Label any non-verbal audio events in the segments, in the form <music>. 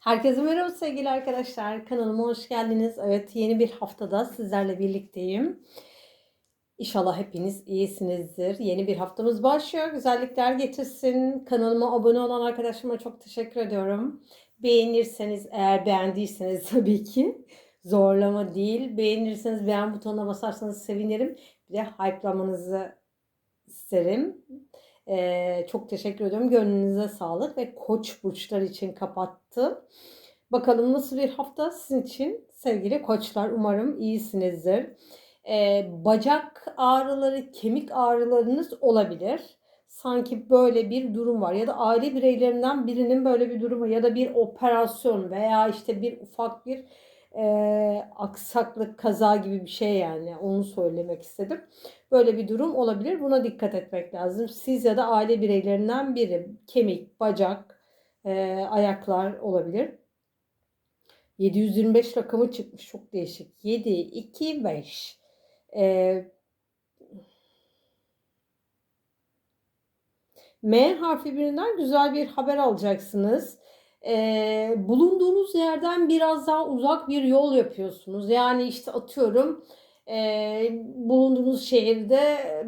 Herkese merhaba sevgili arkadaşlar. Kanalıma hoş geldiniz. Evet yeni bir haftada sizlerle birlikteyim. İnşallah hepiniz iyisinizdir. Yeni bir haftamız başlıyor. Güzellikler getirsin. Kanalıma abone olan arkadaşlarıma çok teşekkür ediyorum. Beğenirseniz eğer beğendiyseniz <laughs> tabii ki zorlama değil. Beğenirseniz beğen butonuna basarsanız sevinirim. Bir de hype'lamanızı isterim. Ee, çok teşekkür ediyorum. Gönlünüze sağlık ve koç burçlar için kapattım. Bakalım nasıl bir hafta sizin için sevgili koçlar. Umarım iyisinizdir. Ee, bacak ağrıları, kemik ağrılarınız olabilir. Sanki böyle bir durum var ya da aile bireylerinden birinin böyle bir durumu ya da bir operasyon veya işte bir ufak bir e, aksaklık, kaza gibi bir şey yani onu söylemek istedim. Böyle bir durum olabilir. Buna dikkat etmek lazım. Siz ya da aile bireylerinden biri kemik, bacak, e, ayaklar olabilir. 725 rakamı çıkmış. Çok değişik. 7, 2, 5. E, M harfi birinden güzel bir haber alacaksınız. Ee, bulunduğunuz yerden biraz daha uzak bir yol yapıyorsunuz. Yani işte atıyorum e, bulunduğunuz şehirde e,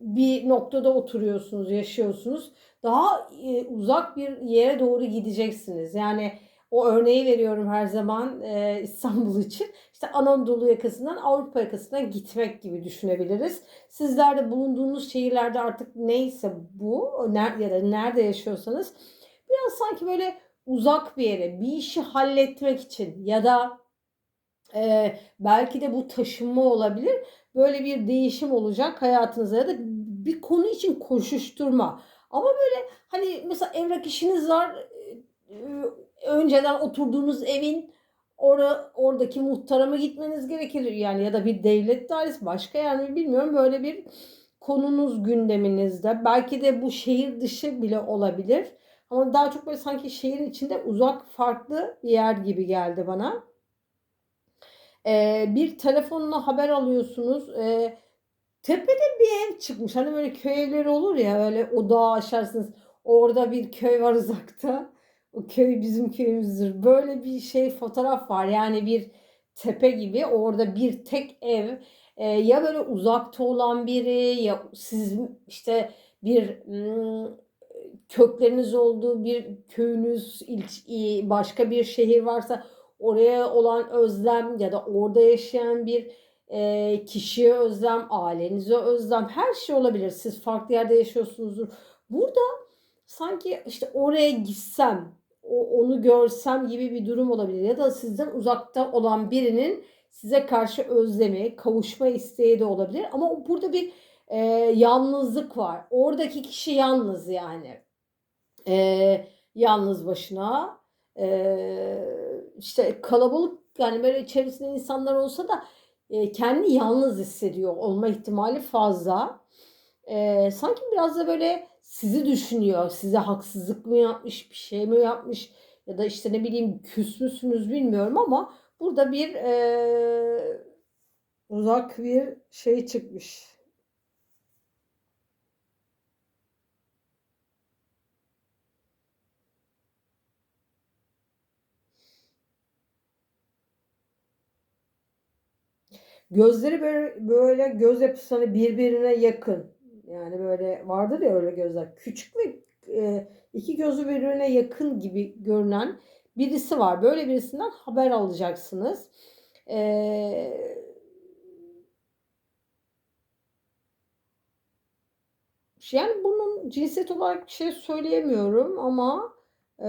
bir noktada oturuyorsunuz, yaşıyorsunuz. Daha e, uzak bir yere doğru gideceksiniz. Yani o örneği veriyorum her zaman e, İstanbul için. İşte Anadolu yakasından Avrupa yakasına gitmek gibi düşünebiliriz. Sizler de bulunduğunuz şehirlerde artık neyse bu ya da nerede yaşıyorsanız biraz sanki böyle uzak bir yere bir işi halletmek için ya da e, belki de bu taşınma olabilir. Böyle bir değişim olacak hayatınızda ya da bir konu için koşuşturma. Ama böyle hani mesela evrak işiniz var. E, önceden oturduğunuz evin Ora, oradaki muhtara mı gitmeniz gerekir yani ya da bir devlet dairesi başka yer mi bilmiyorum böyle bir konunuz gündeminizde belki de bu şehir dışı bile olabilir ama daha çok böyle sanki şehrin içinde uzak farklı bir yer gibi geldi bana. Ee, bir telefonla haber alıyorsunuz. Ee, tepede bir ev çıkmış. Hani böyle köy evleri olur ya öyle o dağı aşarsınız. Orada bir köy var uzakta. O köy bizim köyümüzdür. Böyle bir şey fotoğraf var. Yani bir tepe gibi orada bir tek ev. Ee, ya böyle uzakta olan biri ya siz işte bir hmm, kökleriniz olduğu bir köyünüz, başka bir şehir varsa oraya olan özlem ya da orada yaşayan bir e, kişiye özlem, ailenize özlem her şey olabilir. Siz farklı yerde yaşıyorsunuzdur. Burada sanki işte oraya gitsem, onu görsem gibi bir durum olabilir. Ya da sizden uzakta olan birinin size karşı özlemi, kavuşma isteği de olabilir. Ama burada bir e, yalnızlık var. Oradaki kişi yalnız yani e, yalnız başına e, işte kalabalık yani böyle çevresinde insanlar olsa da e, kendi yalnız hissediyor olma ihtimali fazla. E, sanki biraz da böyle sizi düşünüyor. Size haksızlık mı yapmış, bir şey mi yapmış ya da işte ne bileyim küs bilmiyorum ama burada bir e, uzak bir şey çıkmış. Gözleri böyle, böyle göz yapısı hani birbirine yakın. Yani böyle vardır ya öyle gözler. Küçük ve e, iki gözü birbirine yakın gibi görünen birisi var. Böyle birisinden haber alacaksınız. Eee yani bunun cinsiyet olarak bir şey söyleyemiyorum ama e,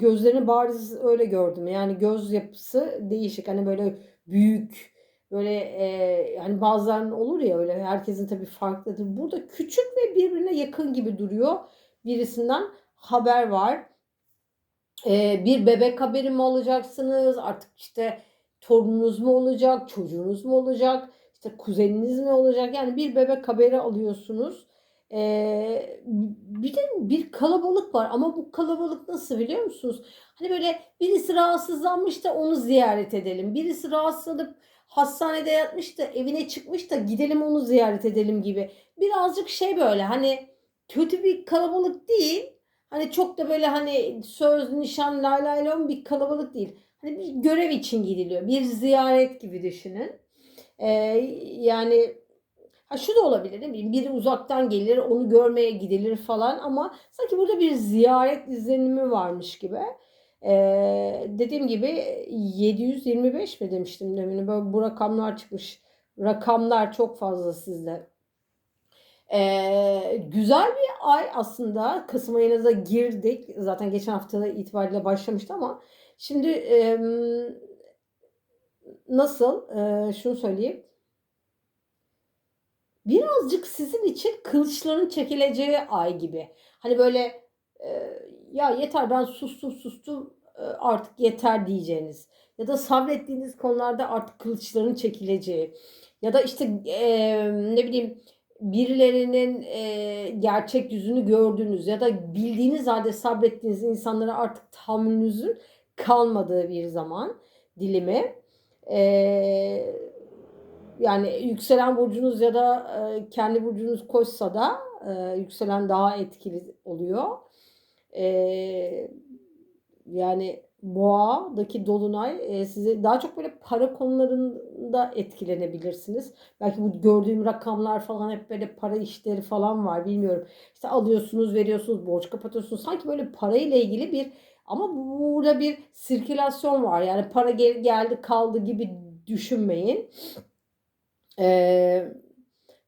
gözlerini bariz öyle gördüm. Yani göz yapısı değişik. Hani böyle büyük Böyle e, hani bazılarının olur ya öyle herkesin tabii farklıdır. Burada küçük ve birbirine yakın gibi duruyor. Birisinden haber var. E, bir bebek haberi mi alacaksınız? Artık işte torununuz mu olacak? Çocuğunuz mu olacak? İşte kuzeniniz mi olacak? Yani bir bebek haberi alıyorsunuz. Ee, bir de bir kalabalık var ama bu kalabalık nasıl biliyor musunuz? Hani böyle birisi rahatsızlanmış da onu ziyaret edelim. Birisi rahatsızlanıp hastanede yatmış da evine çıkmış da gidelim onu ziyaret edelim gibi. Birazcık şey böyle hani kötü bir kalabalık değil. Hani çok da böyle hani söz, nişan, lay lay lom bir kalabalık değil. Hani bir görev için gidiliyor. Bir ziyaret gibi düşünün. Ee, yani ha şu da olabilir ne bileyim biri uzaktan gelir onu görmeye gidilir falan ama sanki burada bir ziyaret izlenimi varmış gibi. Ee, dediğim gibi 725 mi demiştim demin bu rakamlar çıkmış. Rakamlar çok fazla sizde. Ee, güzel bir ay aslında. Kasım ayına da girdik. Zaten geçen hafta itibariyle başlamıştı ama şimdi e, nasıl? E, şunu söyleyeyim. Birazcık sizin için kılıçların çekileceği ay gibi. Hani böyle e, ya yeter ben sustum sustum e, artık yeter diyeceğiniz. Ya da sabrettiğiniz konularda artık kılıçların çekileceği. Ya da işte e, ne bileyim birilerinin e, gerçek yüzünü gördüğünüz ya da bildiğiniz halde sabrettiğiniz insanlara artık tahammülünüzün kalmadığı bir zaman dilimi. E, yani yükselen burcunuz ya da e, kendi burcunuz koçsa da e, yükselen daha etkili oluyor. E, yani Boğa'daki dolunay e, size daha çok böyle para konularında etkilenebilirsiniz. Belki bu gördüğüm rakamlar falan hep böyle para işleri falan var bilmiyorum. İşte alıyorsunuz, veriyorsunuz, borç kapatıyorsunuz. Sanki böyle parayla ilgili bir ama burada bir sirkülasyon var. Yani para gel geldi kaldı gibi düşünmeyin. Ee,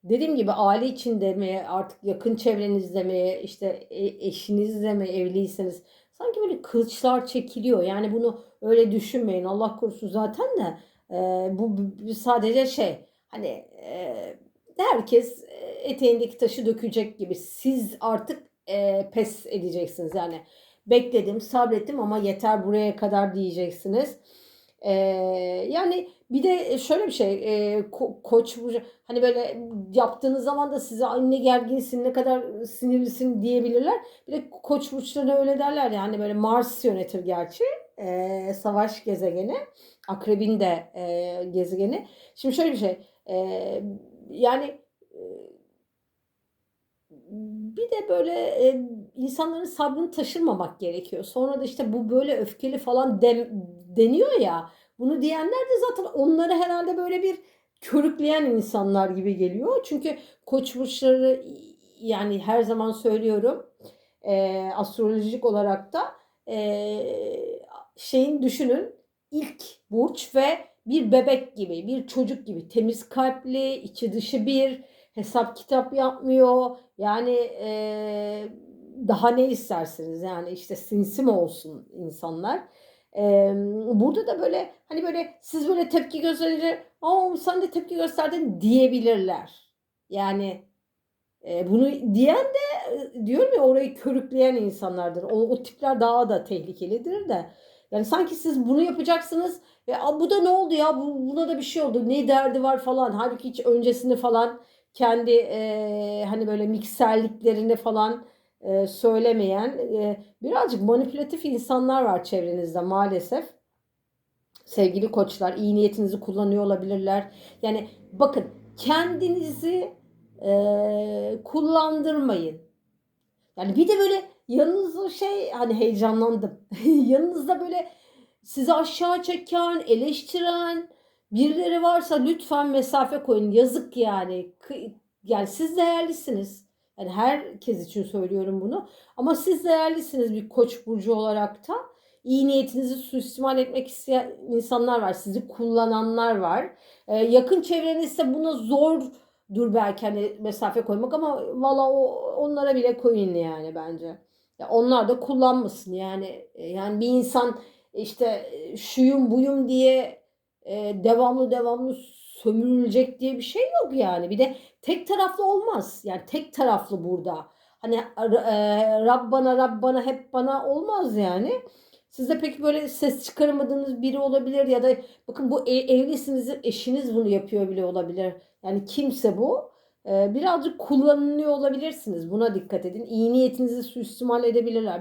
dediğim gibi aile içinde mi artık yakın çevrenizde mi işte e, eşinizle mi evliyseniz sanki böyle kılıçlar çekiliyor. Yani bunu öyle düşünmeyin. Allah korusun zaten de e, bu sadece şey hani e, herkes eteğindeki taşı dökecek gibi siz artık e, pes edeceksiniz. Yani bekledim, sabrettim ama yeter buraya kadar diyeceksiniz. E, yani bir de şöyle bir şey, e, ko- koç hani böyle yaptığınız zaman da size anne gerginsin, ne kadar sinirlisin diyebilirler. Bir de koç burçlarına öyle derler yani böyle Mars yönetir gerçi. E, savaş gezegeni, akrebin de e, gezegeni. Şimdi şöyle bir şey, e, yani e, bir de böyle e, insanların sabrını taşırmamak gerekiyor. Sonra da işte bu böyle öfkeli falan dem, deniyor ya. Bunu diyenler de zaten onları herhalde böyle bir körükleyen insanlar gibi geliyor. Çünkü koç burçları yani her zaman söylüyorum e, astrolojik olarak da e, şeyin düşünün ilk burç ve bir bebek gibi bir çocuk gibi temiz kalpli içi dışı bir hesap kitap yapmıyor yani e, daha ne istersiniz yani işte sinsi mi olsun insanlar ee, burada da böyle hani böyle siz böyle tepki gösterince aa sen de tepki gösterdin diyebilirler. Yani e, bunu diyen de diyorum ya orayı körükleyen insanlardır. O, o tipler daha da tehlikelidir de. Yani sanki siz bunu yapacaksınız ve bu da ne oldu ya bu, buna da bir şey oldu ne derdi var falan. Halbuki hiç öncesini falan kendi e, hani böyle mikserliklerini falan e, söylemeyen e, birazcık manipülatif insanlar var çevrenizde maalesef. Sevgili koçlar iyi niyetinizi kullanıyor olabilirler. Yani bakın kendinizi e, kullandırmayın. Yani bir de böyle yanınızda şey hani heyecanlandım. <laughs> yanınızda böyle sizi aşağı çeken, eleştiren birileri varsa lütfen mesafe koyun. Yazık yani. Yani siz değerlisiniz. Yani herkes için söylüyorum bunu. Ama siz değerlisiniz bir koç burcu olarak da. İyi niyetinizi suistimal etmek isteyen insanlar var. Sizi kullananlar var. Ee, yakın çevrenizde buna zordur belki hani mesafe koymak ama valla onlara bile koyun yani bence. Ya onlar da kullanmasın yani. Yani bir insan işte şuyum buyum diye e, devamlı devamlı sömürülecek diye bir şey yok yani. Bir de tek taraflı olmaz. Yani tek taraflı burada. Hani e, Rabbana Rabbana hep bana olmaz yani. Siz de peki böyle ses çıkaramadığınız biri olabilir ya da bakın bu ev, evlisiniz eşiniz bunu yapıyor bile olabilir. Yani kimse bu. Ee, birazcık kullanılıyor olabilirsiniz. Buna dikkat edin. İyi niyetinizi suistimal edebilirler.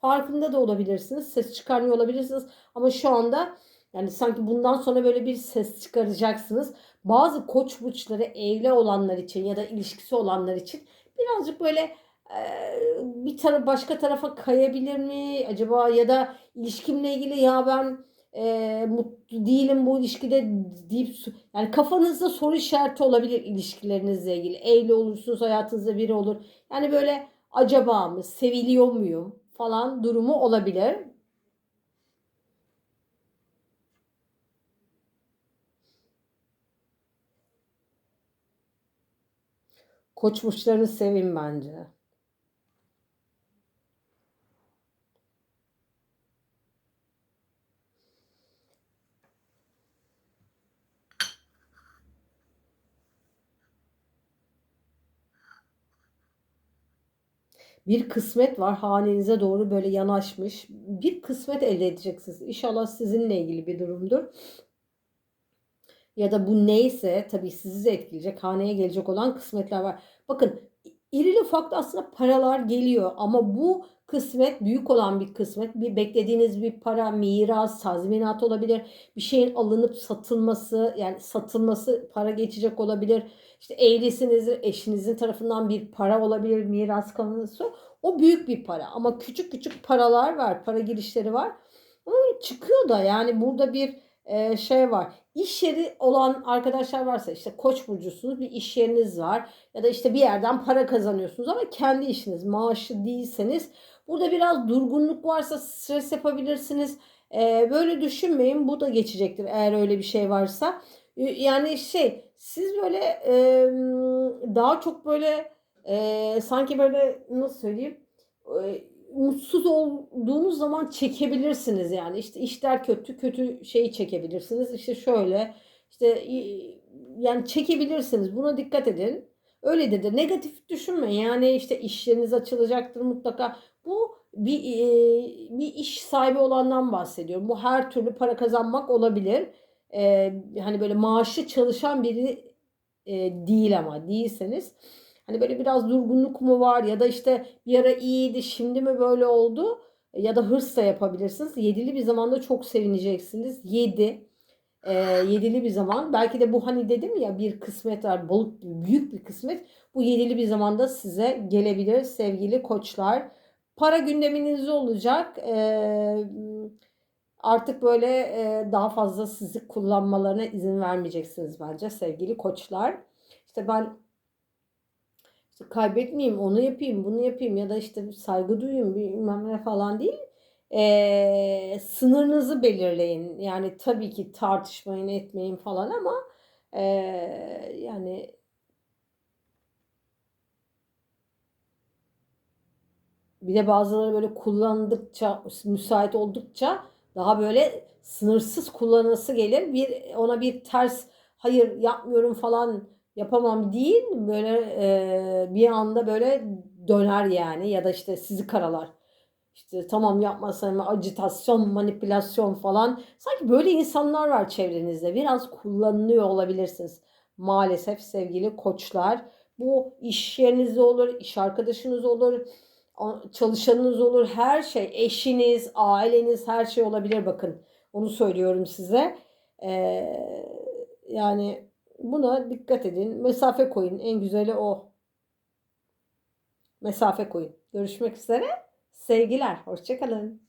Farkında da olabilirsiniz. Ses çıkarmıyor olabilirsiniz. Ama şu anda yani sanki bundan sonra böyle bir ses çıkaracaksınız. Bazı koç burçları evli olanlar için ya da ilişkisi olanlar için birazcık böyle bir tara başka tarafa kayabilir mi acaba ya da ilişkimle ilgili ya ben eee, mutlu değilim bu ilişkide deyip yani kafanızda soru işareti olabilir ilişkilerinizle ilgili. Evli olursunuz, hayatınızda biri olur. Yani böyle acaba mı, seviliyor muyum falan durumu olabilir. Koç burçlarını sevin bence. Bir kısmet var hanenize doğru böyle yanaşmış. Bir kısmet elde edeceksiniz. İnşallah sizinle ilgili bir durumdur. Ya da bu neyse tabii sizi de etkileyecek. Haneye gelecek olan kısmetler var. Bakın irili ufaklı aslında paralar geliyor ama bu kısmet büyük olan bir kısmet. Bir beklediğiniz bir para, miras, tazminat olabilir. Bir şeyin alınıp satılması, yani satılması para geçecek olabilir. İşte evlisiniz, eşinizin tarafından bir para olabilir, miras konusu. O büyük bir para ama küçük küçük paralar var, para girişleri var. Ama çıkıyor da yani burada bir e, şey var. İş yeri olan arkadaşlar varsa işte koç burcusunuz bir iş yeriniz var ya da işte bir yerden para kazanıyorsunuz ama kendi işiniz maaşı değilseniz burada biraz durgunluk varsa stres yapabilirsiniz. E, böyle düşünmeyin bu da geçecektir eğer öyle bir şey varsa. E, Yani şey siz böyle e, daha çok böyle e, sanki böyle nasıl söyleyeyim e, mutsuz olduğunuz zaman çekebilirsiniz yani. İşte işler kötü kötü şeyi çekebilirsiniz. İşte şöyle işte yani çekebilirsiniz. Buna dikkat edin. Öyle dedi negatif düşünmeyin yani işte işleriniz açılacaktır mutlaka. Bu bir, bir iş sahibi olandan bahsediyorum. Bu her türlü para kazanmak olabilir. Ee, hani böyle maaşı çalışan biri e, değil ama değilseniz Hani böyle biraz durgunluk mu var ya da işte bir ara iyiydi şimdi mi böyle oldu ya da hırs yapabilirsiniz. Yedili bir zamanda çok sevineceksiniz. Yedi. E, yedili bir zaman. Belki de bu hani dedim ya bir kısmet var. Balık büyük bir kısmet. Bu yedili bir zamanda size gelebilir sevgili koçlar. Para gündeminizde olacak. E, artık böyle e, daha fazla sizi kullanmalarına izin vermeyeceksiniz bence sevgili koçlar. İşte ben işte kaybetmeyeyim, onu yapayım, bunu yapayım ya da işte saygı duyayım bilmem ne falan değil. Ee, sınırınızı belirleyin. Yani tabii ki tartışmayın, etmeyin falan ama ee, yani bir de bazıları böyle kullandıkça, müsait oldukça daha böyle sınırsız kullanısı gelir. Bir ona bir ters hayır yapmıyorum falan yapamam değil böyle e, bir anda böyle döner yani ya da işte sizi karalar. İşte tamam yapmasam acitasyon, manipülasyon falan. Sanki böyle insanlar var çevrenizde. Biraz kullanılıyor olabilirsiniz. Maalesef sevgili koçlar. Bu iş yerinizde olur, iş arkadaşınız olur, çalışanınız olur, her şey, eşiniz, aileniz, her şey olabilir bakın. Onu söylüyorum size. Ee, yani Buna dikkat edin. Mesafe koyun. En güzeli o. Mesafe koyun. Görüşmek üzere. Sevgiler. Hoşçakalın.